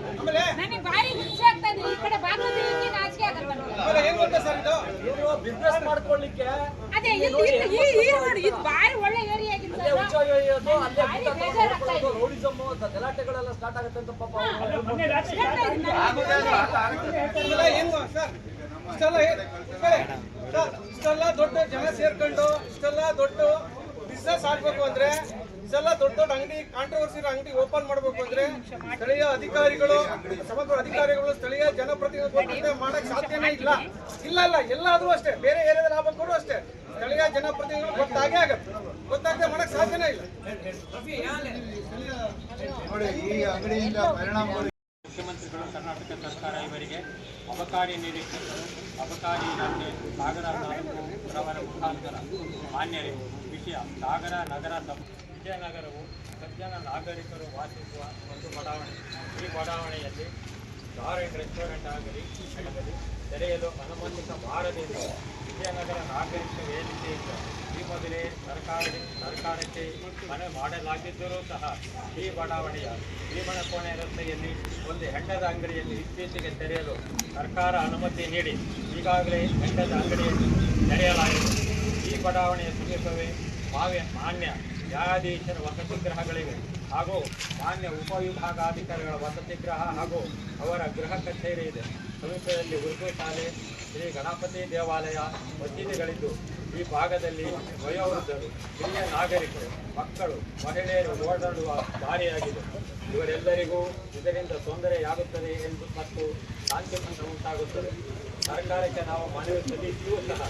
ನನಗೆ ಭಾರಿ ಹಿಂಸೆ ಆಗ್ತಾ ಇದೆ. ಈ ಕಡೆ ಬಾಗಲಕೋಟೆ ನಾಚಿಕೆ ಆಗಲ್ಲ ನನಗೆ. ಏನ್ ಗೊತ್ತಾ ಸರ್ ಇದು? ಇವರು ಬಿಸ್ನೆಸ್ ಮಾಡ್ಕೊಳ್ಳಿಕ್ಕೆ? ಅದೇ ಇಲ್ಲಿ ಇಲ್ಲಿ ಈ ಈ ರೋಡ್ ಇದು ಭಾರಿ ಒಳ್ಳೆ ಏರಿಯಾ ಅಲ್ಲೇ ಅಲ್ಲೇ ಗಲಾಟೆಗಳೆಲ್ಲ ಸ್ಟಾರ್ಟ್ ಆಗುತ್ತೆ ಅಂತ ಪಾಪ ಇಷ್ಟೆಲ್ಲ ಸರ್? ಇಷ್ಟೆಲ್ಲ ಸರ್, ಇಷ್ಟೆಲ್ಲ ದೊಡ್ಡ ಜನ ಸೇರ್ಕೊಂಡು ಇಷ್ಟೆಲ್ಲ ದೊಡ್ಡ ಬಿಸ್ನೆಸ್ ಆಗ್ಬೇಕು ಅಂದ್ರೆ ಇಷ್ಟೆಲ್ಲ ದೊಡ್ಡ ದೊಡ್ಡ ಅಂಗಡಿ ಕಾಂಟ್ರವರ್ಸಿ ಅಂಗಡಿ ಓಪನ್ ಮಾಡ್ಬೇಕು ಅಂದ್ರೆ ಸ್ಥಳೀಯ ಅಧಿಕಾರಿಗಳು, ಸಮಗ್ರ ಅಧಿಕಾರಿಗಳು, ಸ್ಥಳೀಯ ಜನಪ್ರತಿನಿಧಿಗಳು ಮಾಡಕ್ ಸಾಧ್ಯನೇ ಇಲ್ಲ. ಇಲ್ಲ ಇಲ್ಲ ಎಲ್ಲಾದ್ರೂ ಅಷ್ಟೇ. ಬೇರೆ ಏರಿಯಾದಲ್ಲಿ ಆಗ್ಬೇಕು ಅಷ್ಟೇ. ಸ್ಥಳೀಯ ಜನಪ್ರತಿನಿಧಿಗಳು ಗೊತ್ತಾಗೇ ಆಗತ್ತೆ. ಗೊತ್ತಾಗದೆ ಮಾಡಕ್ ಸಾಧ್ಯನೇ ಇಲ್ಲ. ಮುಖ್ಯಮಂತ್ರಿಗಳು ಕರ್ನಾಟಕ ಸರ್ಕಾರ ಇವರಿಗೆ ಅಬಕಾರಿ ನಿರೀಕ್ಷಕರು ಅಬಕಾರಿ ಇಲಾಖೆ ಸಾಗರ ತಾಲೂಕು ಮುಖಾಂತರ ಮಾನ್ಯರೇ, ವಿಷಯ ಸಾಗರ ನಗರ ಸಂ ವಿಜಯನಗರವು ಸಜ್ಜನ ನಾಗರಿಕರು ವಾಸಿಸುವ ಒಂದು ಬಡಾವಣೆ. ಈ ಬಡಾವಣೆಯಲ್ಲಿ ಬಾರ್ ಅಂಡ್ ರೆಸ್ಟೋರೆಂಟ್ ಆಗಲಿ ಆಗಲಿ ತೆರೆಯಲು ಅನುಮತಿಸಬಾರದೆಂದು ವಿಜಯನಗರ ನಾಗರಿಕ ವೇದಿಕೆಯಿಂದ ಈ ಮೊದಲೇ ಸರ್ಕಾರ ಸರ್ಕಾರಕ್ಕೆ ಮನವಿ ಮಾಡಲಾಗಿದ್ದರೂ ಸಹ ಈ ಬಡಾವಣೆಯ ಭೀಮನಕೋಣೆ ರಸ್ತೆಯಲ್ಲಿ ಒಂದು ಹೆಂಡದ ಅಂಗಡಿಯಲ್ಲಿ ಇತ್ತೀಚೆಗೆ ತೆರೆಯಲು ಸರ್ಕಾರ ಅನುಮತಿ ನೀಡಿ ಈಗಾಗಲೇ ಹೆಂಡದ ಅಂಗಡಿಯನ್ನು ತೆರೆಯಲಾಗಿದೆ. ಈ ಬಡಾವಣೆಯ ಸಮೀಪವೇ ಮಾವ್ಯ ಮಾನ್ಯ ನ್ಯಾಯಾಧೀಶರ ವಸತಿ ಗೃಹಗಳಿವೆ. ಹಾಗೂ ಮಾನ್ಯ ಉಪವಿಭಾಗಾಧಿಕಾರಿಗಳ ವಸತಿ ಗೃಹ ಹಾಗೂ ಅವರ ಗೃಹ ಕಚೇರಿ ಇದೆ. ಸಮೀಪದಲ್ಲಿ ಉರ್ದು ಶಾಲೆ, ಶ್ರೀ ಗಣಪತಿ ದೇವಾಲಯ ಮಸೀದಿಗಳಿದ್ದು, ಈ ಭಾಗದಲ್ಲಿ ವಯೋವೃದ್ಧರು, ಹಿರಿಯ ನಾಗರಿಕರು, ಮಕ್ಕಳು, ಮಹಿಳೆಯರು ಓಡಾಡುವ ದಾರಿಯಾಗಿದೆ. ಇವರೆಲ್ಲರಿಗೂ ಇದರಿಂದ ತೊಂದರೆಯಾಗುತ್ತದೆ ಎಂದು ಮತ್ತು ಶಾಂತಿಪೂರ್ಣ ಉಂಟಾಗುತ್ತದೆ. ಸರ್ಕಾರಕ್ಕೆ ನಾವು ಮನವಿ ಸಲ್ಲಿಸಿಯೂ ಸಹ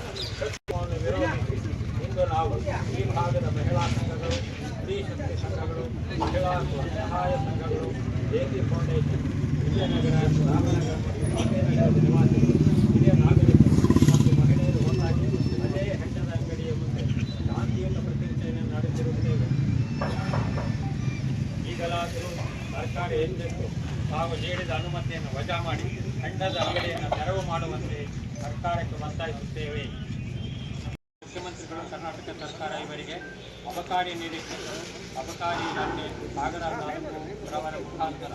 ಇಂದು ನಾವು ಈ ಭಾಗದ ಮಹಿಳಾ ಸ್ತ್ರೀ ಶಕ್ತಿ ಸಂಘಗಳು ಮಹಿಳಾ ಸ್ವಸಹಾಯ ಸಂಘಗಳು ಜೇಸಿ ಫೌಂಡೇಶನ್ ವಿಜಯನಗರ ರಾಮನಗರ ವಿಜಯನಗರದ ನಿವಾಸಿಗಳು ಹಿರಿಯ ನಾಗರಿಕರು ಮತ್ತು ಮಹಿಳೆಯರು ಒಂದಾಗಿ ಅದೇ ಹೆಂಡದ ಅಂಗಡಿಯ ಮುಂದೆ ಶಾಂತಿಯುತ ಪ್ರತಿಭಟನೆ ನಡೆಸಿರುತ್ತೇವೆ ಈಗಲಾದರೂ ಸರ್ಕಾರ ಎಚ್ಚೆತ್ತು ತಾವು ನೀಡಿದ ಅನುಮತಿಯನ್ನು ವಜಾ ಮಾಡಿ ಹೆಂಡದ ಅಂಗಡಿಯನ್ನು ತೆರವು ಮಾಡುವಂತೆ ಸರ್ಕಾರಕ್ಕೆ ಒತ್ತಾಯಿಸುತ್ತೇವೆ ಮುಖ್ಯಮಂತ್ರಿಗಳು ಕರ್ನಾಟಕ ಸರ್ಕಾರ ಇವರಿಗೆ ಅಬಕಾರಿ ನಿರೀಕ್ಷಕರು ಅಬಕಾರಿ ಇಲಾಖೆ ಸಾಗರ ತಾಲೂಕು ರವರ ಮುಖಾಂತರ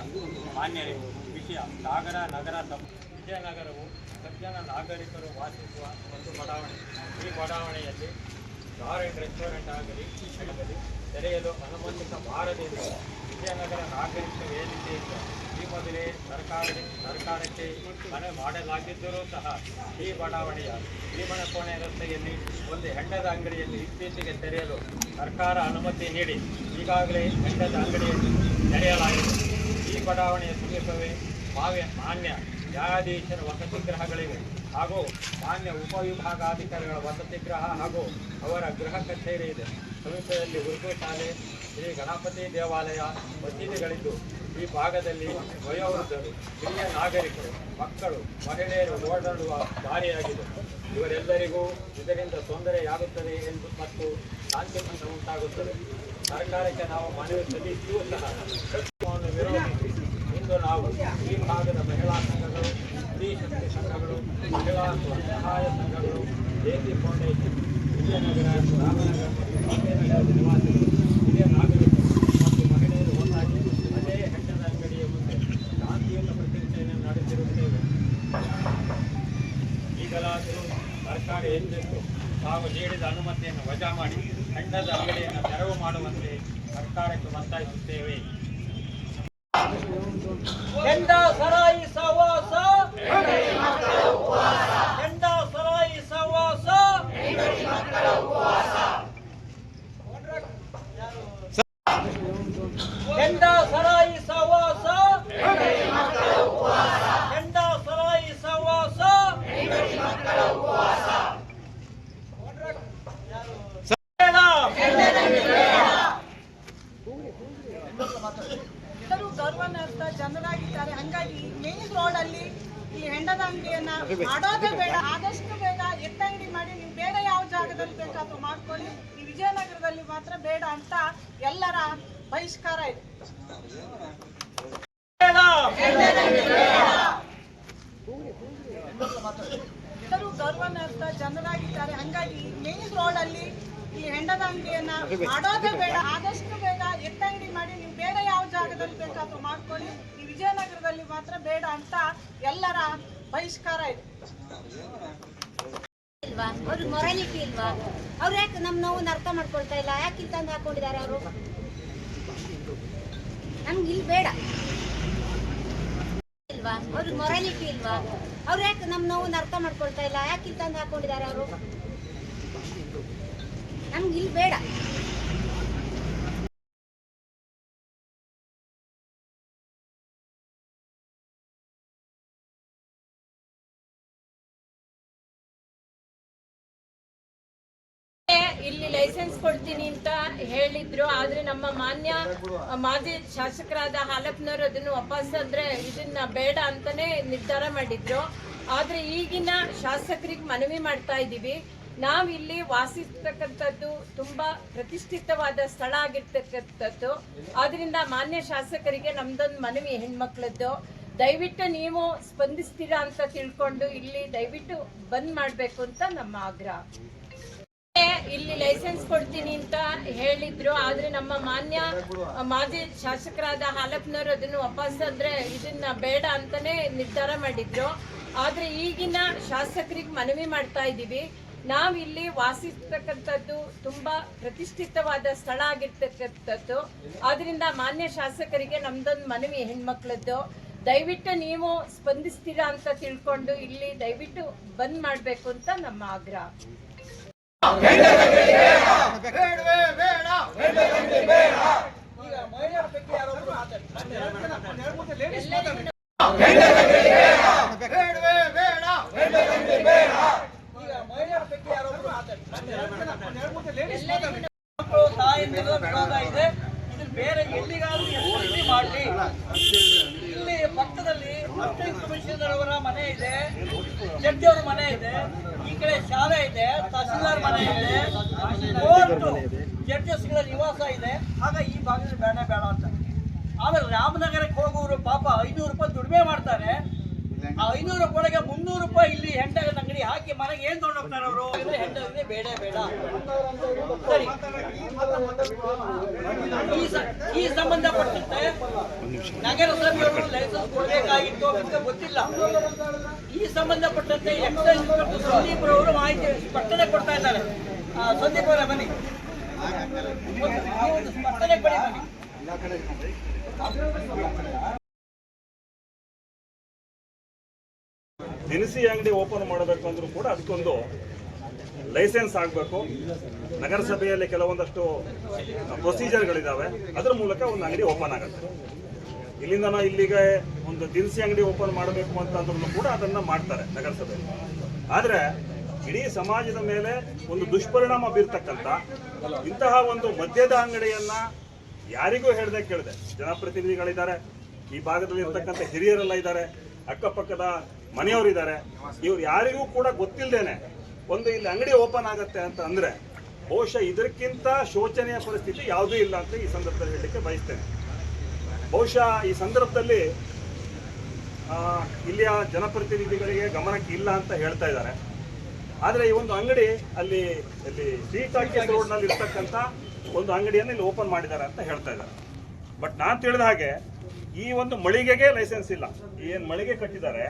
ಮಾನ್ಯರೇ ವಿಷಯ ಸಾಗರ ನಗರ ಸಂ- ವಿಜಯನಗರವು ಸಜ್ಜನ ನಾಗರಿಕರು ವಾಸಿಸುವ ಒಂದು ಬಡಾವಣೆ ಈ ಬಡಾವಣೆಯಲ್ಲಿ ಬಾರ್ ಅಂಡ್ ರೆಸ್ಟೋರೆಂಟ್ ಆಗಲಿ ಆಗಲಿ ತೆರೆಯಲು ಅನುಮತಿಸ ಬಾರದೆಂದು ವಿಜಯನಗರ ನಾಗರಿಕ ವೇದಿಕೆಯಿಂದ ಈ ಮೊದಲೇ ಸರ್ಕಾರ ಸರ್ಕಾರಕ್ಕೆ ಮನವಿ ಮಾಡಲಾಗಿದ್ದರೂ ಸಹ ಈ ಬಡಾವಣೆಯ ಭೀಮನಕೋಣೆ ರಸ್ತೆಯಲ್ಲಿ ಒಂದು ಹೆಂಡದ ಅಂಗಡಿಯನ್ನು ಇತ್ತೀಚೆಗೆ ತೆರೆಯಲು ಸರ್ಕಾರ ಅನುಮತಿ ನೀಡಿ ಈಗಾಗಲೇ ಹೆಂಡದ ಅಂಗಡಿಯನ್ನು ತೆರೆಯಲಾಗಿದೆ. ಈ ಬಡಾವಣೆಯ ಸಮೀಪವೇ ಮಾವ್ಯ ಮಾನ್ಯ ನ್ಯಾಯಾಧೀಶರ ವಸತಿ ಗೃಹಗಳಿವೆ ಹಾಗೂ ಮಾನ್ಯ ಉಪವಿಭಾಗಾಧಿಕಾರಿಗಳ ವಸತಿ ಗೃಹ ಹಾಗೂ ಅವರ ಗೃಹ ಕಚೇರಿ ಇದೆ. ಸಮೀಪದಲ್ಲಿ ಉರ್ದು ಶಾಲೆ ಶ್ರೀ ಗಣಪತಿ ದೇವಾಲಯ ಮಸೀದಿಗಳಿದ್ದು, ಈ ಭಾಗದಲ್ಲಿ ವಯೋವೃದ್ಧರು, ಹಿರಿಯ ನಾಗರಿಕರು, ಮಕ್ಕಳು, ಮಹಿಳೆಯರು ಓಡಾಡುವ ದಾರಿಯಾಗಿದೆ. ಇವರೆಲ್ಲರಿಗೂ ಇದರಿಂದ ತೊಂದರೆಯಾಗುತ್ತದೆ ಎಂದು ಮತ್ತು ಶಾಂತಿ ಶಾಂತಿಮಂತ ಉಂಟಾಗುತ್ತದೆ. ಸರ್ಕಾರಕ್ಕೆ ನಾವು ಮನವಿ ಸಲ್ಲಿಸಿಯೂ ಸಹ ಕ್ರಮವನ್ನು ವಿರೋಧಿಸಿ ಇಂದು ನಾವು ಈ ಭಾಗದ ಮಹಿಳಾ ಸಂಘಗಳು, ಸ್ತ್ರೀ ಶಕ್ತಿ ಸಂಘಗಳು, ಮಹಿಳಾ ಸಹಾಯ ಸಂಘಗಳು ಜೇಸಿ ಫೌಂಡೇಶನ್, ವಿಜಯನಗರ, ರಾಮನಗರ ಮತ್ತು ಭಾಗ್ಯನಗರದ ನಿವಾಸಿಗಳು ಹಿರಿಯ ನಾಗರಿಕರು ಮತ್ತು ಮಹಿಳೆಯರು ಒಂದಾಗಿ ಅದೇ ಹೆಂಡದ ಅಂಗಡಿಯ ಮುಂದೆ ಶಾಂತಿಯುತ ಪ್ರತಿಭಟನೆ ನಡೆಸಿರುತ್ತೇವೆ ಈಗಲಾದರೂ ಸರ್ಕಾರ ಎಚ್ಚೆತ್ತು ತಾವು ನೀಡಿದ ಅನುಮತಿಯನ್ನು ವಜಾ ಮಾಡಿ ಹೆಂಡದ ಅಂಗಡಿಯನ್ನು ತೆರವು ಮಾಡುವಂತೆ ಸರ್ಕಾರಕ್ಕೆ ಒತ್ತಾಯಿಸುತ್ತೇವೆ ಹೆಂಡ ಸರಾಯಿ ಸವಾಸ ಹೆಂಡ ಸರಾಯಿ ಸವಾಸ ಹೆಂಡ ಸರಾಯಿ ಸವಾಸ ಹೆಂಡ ಸರಾಯಿ ಸವಾಸ ಎಲ್ಲರೂ ಗೌರವಾನ್ವಿತ ಜನರಾಗಿದ್ದಾರೆ ಹಂಗಾಗಿ ಮೇನ್ ರೋಡ್ ಅಲ್ಲಿ ಈ ಹೆಂಡದ ಅಂಗಡಿಯನ್ನ ಮಾಡೋದೇ ಬೇಡ ಆದಷ್ಟು ಬೇಗ ಎತ್ತಂಗಡಿ ಮಾಡಿ ನೀವು ಬೇರೆ ಯಾವ ಜಾಗದಲ್ಲಿ ಬೇಕಾದ್ರೂ ಮಾಡ್ಕೊಳ್ಳಿ ಈ ವಿಜಯನಗರದಲ್ಲಿ ಮಾತ್ರ ಬೇಡ ಅಂತ ಎಲ್ಲರ ಬಹಿಷ್ಕಾರ ಇದೆ ಎಲ್ಲರೂ ಗೌರವಾನ್ವಿತ ಜನರಾಗಿದ್ದಾರೆ ಹಂಗಾಗಿ ಮೇನ್ ರೋಡ್ ಅಲ್ಲಿ ಹೆಂಡದ ಅಂಗಡಿಯನ್ನ ಮಾಡೋದೇ ಬೇಡ. ಆದಷ್ಟು ಬೇಗ ಎತ್ತಂಗಡಿ ಮಾಡಿ ನೀವು ಬೇರೆ ಯಾವ ಜಾಗದಲ್ಲಿ ಬೇಕಾದ್ರೂ ಮಾಡ್ಕೊಳ್ಳಿ. ಈ ವಿಜಯನಗರದಲ್ಲಿ ಮಾತ್ರ ಬೇಡ ಅಂತ ಎಲ್ಲರ ಬಹಿಷ್ಕಾರ ಇದೆ. ಇಲ್ವಾ? ಅವ್ರಿಗೆ ಮೊರಾಲಿಟಿ ಇಲ್ವಾ? ಅವ್ರು ಯಾಕೆ ನಮ್ಮ ನೋವನ್ನ ಅರ್ಥ ಮಾಡ್ಕೊಳ್ತಾ ಇಲ್ಲ? ಯಾಕೆ ಇಲ್ಲಿ ತಂದು ಹಾಕೊಂಡಿದ್ದಾರೆ ಅವರು? ನಮ್ಗೆ ಇಲ್ಲಿ ಬೇಡ. ಇಲ್ವಾ? ಅವ್ರಿಗೆ ಮೊರಾಲಿಟಿ ಇಲ್ವಾ? ಅವ್ರು ಯಾಕೆ ನಮ್ಮ ನೋವನ್ನ ಅರ್ಥ ಮಾಡ್ಕೊಳ್ತಾ ಇಲ್ಲ? ಯಾಕೆ ಇಲ್ಲಿ ತಂದು ಹಾಕೊಂಡಿದ್ದಾರೆ ಅವರು? ನಮ್ಗೆ ಇಲ್ಲಿ ಬೇಡ. ಇಲ್ಲಿ ಲೈಸೆನ್ಸ್ ಕೊಡ್ತೀನಿ ಅಂತ ಹೇಳಿದ್ರು. ಆದ್ರೆ ನಮ್ಮ ಮಾನ್ಯ, ಮಾಜಿ ಶಾಸಕರಾದ ಹಾಲಪ್ಪನವರು ಅದನ್ನು ವಾಪಸ್ ಅಂದ್ರೆ ಇದನ್ನ ಬೇಡ ಅಂತಾನೆ ನಿರ್ಧಾರ ಮಾಡಿದ್ರು. ಆದ್ರೆ ಈಗಿನ ಶಾಸಕರಿಗೆ ಮನವಿ ಮಾಡ್ತಾ ಇದ್ದೀವಿ ನಾವ್ ಇಲ್ಲಿ ವಾಸಿಸ್ತಕ್ಕಂಥದ್ದು ತುಂಬಾ ಪ್ರತಿಷ್ಠಿತವಾದ ಸ್ಥಳ ಆಗಿರ್ತಕ್ಕಂಥದ್ದು. ಆದ್ರಿಂದ ಮಾನ್ಯ ಶಾಸಕರಿಗೆ ನಮ್ದೊಂದು ಮನವಿ, ಹೆಣ್ಮಕ್ಳದ್ದು. ದಯವಿಟ್ಟು ನೀವು ಸ್ಪಂದಿಸ್ತೀರಾ ಅಂತ ತಿಳ್ಕೊಂಡು ಇಲ್ಲಿ ದಯವಿಟ್ಟು ಬಂದ್ ಮಾಡ್ಬೇಕು ಅಂತ ನಮ್ಮ ಆಗ್ರಹ. ಇಲ್ಲಿ ಲೈಸೆನ್ಸ್ ಕೊಡ್ತೀನಿ ಅಂತ ಹೇಳಿದ್ರು. ಆದ್ರೆ ನಮ್ಮ ಮಾನ್ಯ, ಮಾಜಿ ಶಾಸಕರಾದ ಹಾಲಪ್ಪನವರು ಅದನ್ನು ವಾಪಸ್ ಅಂದ್ರೆ ಇದನ್ನ ಬೇಡ ಅಂತಾನೆ ನಿರ್ಧಾರ ಮಾಡಿದ್ರು. ಆದ್ರೆ ಈಗಿನ ಶಾಸಕರಿಗೆ ಮನವಿ ಮಾಡ್ತಾ ಇದ್ದೀವಿ ನಾವ್ ಇಲ್ಲಿ ವಾಸಿಸ್ತಕ್ಕಂಥದ್ದು ತುಂಬಾ ಪ್ರತಿಷ್ಠಿತವಾದ ಸ್ಥಳ ಆಗಿರ್ತಕ್ಕಂಥದ್ದು. ಆದ್ರಿಂದ ಮಾನ್ಯ ಶಾಸಕರಿಗೆ ನಮ್ದೊಂದು ಮನವಿ ಹೆಣ್ಮಕ್ಳದ್ದು. ದಯವಿಟ್ಟು ನೀವು ಸ್ಪಂದಿಸ್ತೀರಾ ಅಂತ ತಿಳ್ಕೊಂಡು ಇಲ್ಲಿ ದಯವಿಟ್ಟು ಬಂದ್ ಮಾಡ್ಬೇಕು ಅಂತ ನಮ್ಮ ಆಗ್ರಹ. ಬೇಡವೇ ಬೇಡ ಈಗ ಮಹಿಳೆಯರ ಬಗ್ಗೆ ಯಾರೊಬ್ರು ಮಾತಾಡಿ ಬೇಡವೇ ಬೇಡ ಈಗ ಮಹಿಳೆಯರ ಬಗ್ಗೆ ಯಾರೊಬ್ರು ಮಾತಾಡಿ ತಾಯಿಯಿಂದ ವಿರೋಧ ಇದೆ. ಇದನ್ನ ಬೇರೆ ಎಲ್ಲಿಗಾದ್ರೂ ಎಲ್ಲಿ ಮಾಡಲಿ. ಇಲ್ಲಿ ಪಕ್ಕದಲ್ಲಿ ಕಮಿಷನರ್ ಅವರ ಮನೆ ಇದೆ. ಜಡ್ಜಿ ಅವರ ಮನೆ ಇದೆ. ಈ ಕಡೆ ಶಾಲೆ ಇದೆ. ತಹಸೀಲ್ದಾರ್ ಮನೆ ಇದೆ. ಜಡ್ಜಸ್ಗಳ ನಿವಾಸ ಇದೆ. ಆಗ ಈ ಭಾಗದಲ್ಲಿ ಬೇಡ ಬೇಡ ಅಂತ. ಆಮೇಲೆ ರಾಮನಗರಕ್ಕೆ ಹೋಗುವವರು ಪಾಪ ಐನೂರು ರೂಪಾಯಿ ದುಡಿಮೆ ಮಾಡ್ತಾರೆ. ಆ ಐನೂರು ರೂಪಾಯಿಗೆ ಮುನ್ನೂರು ರೂಪಾಯಿ ಇಲ್ಲಿ ಹೆಂಡದ ಅಂಗಡಿ ಹಾಕಿ ಮನೆಗೆ ಏನ್ ತಗೊಂಡು ಹೋಗ್ತಾರೆ ಅವರು? ಹೆಂಡ ಬೇಡ ಬೇಡ. ಸರಿ. ಈ ಸಂಬಂಧಪಟ್ಟಂತೆ ನಗರಸಭೆಯವರು ಲೈಸೆನ್ಸ್ ಕೊಡಬೇಕಾಗಿತ್ತು ಅಂತ ಗೊತ್ತಿಲ್ಲ. ಈ ಸಂಬಂಧಪಟ್ಟಂತೆ ಎಕ್ಸೈಸ್ ಇನ್ಸ್ಪೆಕ್ಟರ್ ಸಂದೀಪ್ ರವರು ಮಾಹಿತಿ ಸ್ಪಷ್ಟನೆ ಕೊಡ್ತಾ ಇದ್ದಾರೆ. ಸಂದೀಪ್ ಅವರ ಬನ್ನಿ. ಸ್ಪಷ್ಟನೆ ಕೊಡಿ ಬನ್ನಿ. ದಿನಸಿ ಅಂಗಡಿ ಓಪನ್ ಮಾಡಬೇಕು ಅಂದ್ರೂ ಕೂಡ ಅದಕ್ಕೊಂದು ಲೈಸೆನ್ಸ್ ಆಗಬೇಕು. ನಗರಸಭೆಯಲ್ಲಿ ಕೆಲವೊಂದಷ್ಟು ಪ್ರೊಸೀಜರ್ಗಳಿದ್ದಾವೆ ಅದರ ಮೂಲಕ ಒಂದು ಅಂಗಡಿ ಓಪನ್ ಆಗುತ್ತೆ. ಇಲ್ಲಿಂದ ಇಲ್ಲಿಗೆ ಒಂದು ದಿನಸಿ ಅಂಗಡಿ ಓಪನ್ ಮಾಡಬೇಕು ಅಂತ ಅಂದ್ರೂ ಕೂಡ ಅದನ್ನ ಮಾಡ್ತಾರೆ ನಗರಸಭೆ ಆದರೆ, ಇಡೀ ಸಮಾಜದ ಮೇಲೆ ಒಂದು ದುಷ್ಪರಿಣಾಮ ಬೀರ್ತಕ್ಕಂಥ, ಇಂತಹ ಒಂದು ಮದ್ಯದ ಅಂಗಡಿಯನ್ನ ಯಾರಿಗೂ ಹೇಳ್ದೆ ಕೇಳಿದೆ. ಜನಪ್ರತಿನಿಧಿಗಳಿದ್ದಾರೆ. ಈ ಭಾಗದಲ್ಲಿ ಇರ್ತಕ್ಕಂಥ ಹಿರಿಯರೆಲ್ಲ ಇದ್ದಾರೆ. ಅಕ್ಕಪಕ್ಕದ ಮನೆಯವರಿದ್ದಾರೆ. ಇವ್ರು ಯಾರಿಗೂ ಕೂಡ ಗೊತ್ತಿಲ್ಲದೇನೆ ಒಂದು ಇಲ್ಲಿ ಅಂಗಡಿ ಓಪನ್ ಆಗತ್ತೆ ಅಂತ ಅಂದರೆ ಬಹುಶಃ ಇದಕ್ಕಿಂತ ಶೋಚನೀಯ ಪರಿಸ್ಥಿತಿ ಯಾವುದೂ ಇಲ್ಲ ಅಂತ ಈ ಸಂದರ್ಭದಲ್ಲಿ ಹೇಳಲಿಕ್ಕೆ ಬಯಸ್ತೇನೆ. ಬಹುಶಃ ಈ ಸಂದರ್ಭದಲ್ಲಿ ಇಲ್ಲಿಯ ಜನಪ್ರತಿನಿಧಿಗಳಿಗೆ ಗಮನಕ್ಕೆ ಇಲ್ಲ ಅಂತ ಹೇಳ್ತಾ ಇದ್ದಾರೆ. ಆದರೆ ಈ ಒಂದು ಅಂಗಡಿ ಅಲ್ಲಿ, ಇಲ್ಲಿ ಸಿ ರೋಡ್ ರೋಡ್ನಲ್ಲಿ ಇರ್ತಕ್ಕಂಥ ಒಂದು ಅಂಗಡಿಯನ್ನು ಇಲ್ಲಿ ಓಪನ್ ಮಾಡಿದ್ದಾರೆ ಅಂತ ಹೇಳ್ತಾ ಇದ್ದಾರೆ. ಬಟ್ ನಾನು ತಿಳಿದ ಹಾಗೆ ಈ ಒಂದು ಮಳಿಗೆಗೆ ಲೈಸೆನ್ಸ್ ಇಲ್ಲ. ಏನು ಮಳಿಗೆ ಕಟ್ಟಿದ್ದಾರೆ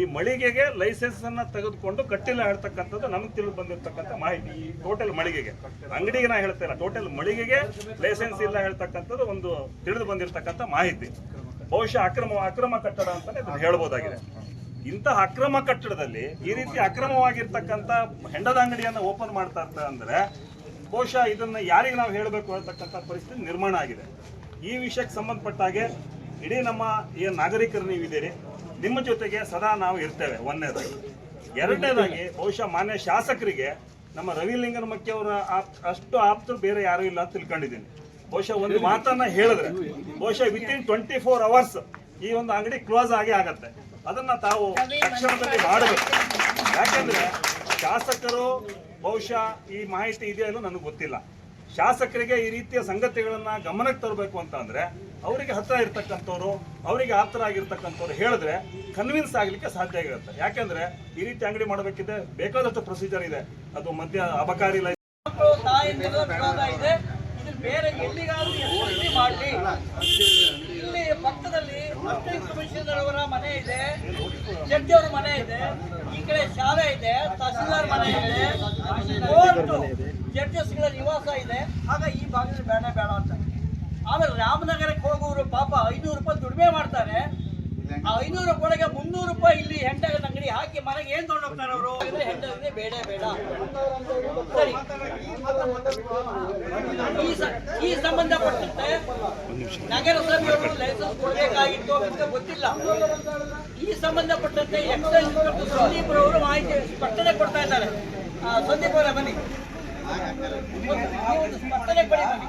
ಈ ಮಳಿಗೆಗೆ ಲೈಸೆನ್ಸ್ ಅನ್ನ ತೆಗೆದುಕೊಂಡು ಕಟ್ಟಿಲ್ಲ ಹೇಳ್ತಕ್ಕಂಥದ್ದು ನಮಗೆ ತಿಳಿದು ಬಂದಿರತಕ್ಕಂಥ ಮಾಹಿತಿ. ಈ ಟೋಟಲ್ ಮಳಿಗೆಗೆ. ಅಂಗಡಿಗೆ ನಾ ಹೇಳ್ತಾ ಇಲ್ಲ ಟೋಟಲ್ ಮಳಿಗೆಗೆ ಲೈಸೆನ್ಸ್ ಇಲ್ಲ ಹೇಳ್ತಕ್ಕಂಥದ್ದು ಒಂದು ತಿಳಿದು ಬಂದಿರತಕ್ಕಂಥ ಮಾಹಿತಿ. ಬಹುಶಃ ಅಕ್ರಮ ಅಕ್ರಮ ಕಟ್ಟಡ ಅಂತಾನೆ ಇದನ್ನು ಹೇಳ್ಬೋದಾಗಿದೆ. ಇಂತಹ ಅಕ್ರಮ ಕಟ್ಟಡದಲ್ಲಿ ಈ ರೀತಿ ಅಕ್ರಮವಾಗಿರ್ತಕ್ಕಂಥ ಹೆಂಡದ ಅಂಗಡಿಯನ್ನು ಓಪನ್ ಮಾಡ್ತಾ ಇರ್ತಾರೆ ಅಂದ್ರೆ ಬಹುಶಃ ಇದನ್ನ ಯಾರಿಗೆ ನಾವು ಹೇಳಬೇಕು ಅಂತಕ್ಕಂಥ ಪರಿಸ್ಥಿತಿ ನಿರ್ಮಾಣ ಆಗಿದೆ. ಈ ವಿಷಯಕ್ಕೆ ಸಂಬಂಧಪಟ್ಟ ಹಾಗೆ ಇಡೀ ನಮ್ಮ ಏನು ನಾಗರಿಕರು ನೀವಿದ್ದೀರಿ. ನಿಮ್ಮ ಜೊತೆಗೆ ಸದಾ ನಾವು ಇರ್ತೇವೆ, ಒಂದನೇದಾಗಿ. ಎರಡನೇದಾಗಿ, ಬಹುಶಃ ಮಾನ್ಯ ಶಾಸಕರಿಗೆ ನಮ್ಮ ರವಿಲಿಂಗನ ಮಕ್ಕಿ ಅವರ ಅಷ್ಟು ಆಪ್ತರು ಬೇರೆ ಯಾರು ಇಲ್ಲ ಅಂತ ತಿಳ್ಕೊಂಡಿದ್ದೀನಿ. ಬಹುಶಃ ಒಂದು ಮಾತನ್ನ ಹೇಳಿದ್ರೆ, ಬಹುಶಃ within twenty four hours ಈ ಒಂದು ಅಂಗಡಿ ಕ್ಲೋಸ್ ಆಗಿ ಆಗತ್ತೆ. ಅದನ್ನ ತಾವು ತಕ್ಷಣದಲ್ಲಿ ಮಾಡಬೇಕು. ಯಾಕಂದ್ರೆ ಶಾಸಕರು ಬಹುಶಃ ಈ ಮಾಹಿತಿ ಇದೆಯಲ್ಲೂ ನನಗೆ ಗೊತ್ತಿಲ್ಲ. ಶಾಸಕರಿಗೆ ಈ ರೀತಿಯ ಸಂಗತಿಗಳನ್ನ ಗಮನಕ್ಕೆ ತರಬೇಕು ಅಂತ ಅಂದ್ರೆ ಅವರಿಗೆ ಹತ್ತಿರ ಇರ್ತಕ್ಕಂಥವ್ರು, ಅವರಿಗೆ ಆತರ ಆಗಿರ್ತಕ್ಕಂಥವ್ರು ಹೇಳಿದ್ರೆ ಕನ್ವಿನ್ಸ್ ಆಗ್ಲಿಕ್ಕೆ ಸಾಧ್ಯ ಆಗಿರುತ್ತೆ. ಯಾಕೆಂದ್ರೆ ಈ ರೀತಿ ಅಂಗಡಿ ಮಾಡಬೇಕಿದೆ, ಬೇಕಾದಷ್ಟು ಪ್ರೊಸೀಜರ್ ಇದೆ. ಅದು ಮಧ್ಯ ಅಬಕಾರಿ ಇದು. ಬೇರೆ ಎಲ್ಲಿಗಾದ್ರೂ ಎಲ್ಲಿ ಮಾಡಲಿ. ಇಲ್ಲಿ ಪಕ್ಕದಲ್ಲಿ ಕಮಿಷನರ್ ಮನೆ ಇದೆ. ಜಡ್ಜಿ ಅವರ ಮನೆ ಇದೆ. ಈ ಕಡೆ ಶಾಲೆ ಇದೆ, ತಹಸೀಲ್ದಾರ್ ಮನೆ ಇದೆ. ಕೋರ್ಟು, ಜಡ್ಜಸ್ಗಳ ನಿವಾಸ ಇದೆ. ಆಗ ಈ ಭಾಗದಲ್ಲಿ ಬೇಡ ಬೇಡ ಅಂತ. ಆಮೇಲೆ ರಾಮನಗರಕ್ಕೆ ಹೋಗುವವರು ಪಾಪ ಐನೂರು ರೂಪಾಯಿ ದುಡಿಮೆ ಮಾಡ್ತಾರೆ. ಆ ಐನೂರು ರೂಪಾಯಿಗೆ ಮುನ್ನೂರು ರೂಪಾಯಿ ಇಲ್ಲಿ ಹೆಂಡದ ಅಂಗಡಿ ಹಾಕಿ ಮನೆಗೆ ಏನ್ ತಗೊಂಡೋಗ್ತಾರೆ ಅವರು? ಅವರು ಹೆಂಡದ ಬೇಡ ಬೇಡ. ಸರಿ. ಈ ಸಂಬಂಧಪಟ್ಟಂತೆ ನಗರಸಭೆಯವರು ಲೈಸೆನ್ಸ್ ಕೊಡಬೇಕಾಗಿತ್ತು ಅಂತ ಗೊತ್ತಿಲ್ಲ. ಈ ಸಂಬಂಧಪಟ್ಟಂತೆ ಎಕ್ಸೈಸ್ ಸಂದೀಪ್ ಅವರು ಮಾಹಿತಿ ಸ್ಪಷ್ಟನೆ ಕೊಡ್ತಾ ಇದ್ದಾರೆ. ಸಂದೀಪ್ ಅವರ ಬನ್ನಿ. ಸ್ಪಷ್ಟನೆ ಕೊಡಿ ಬನ್ನಿ.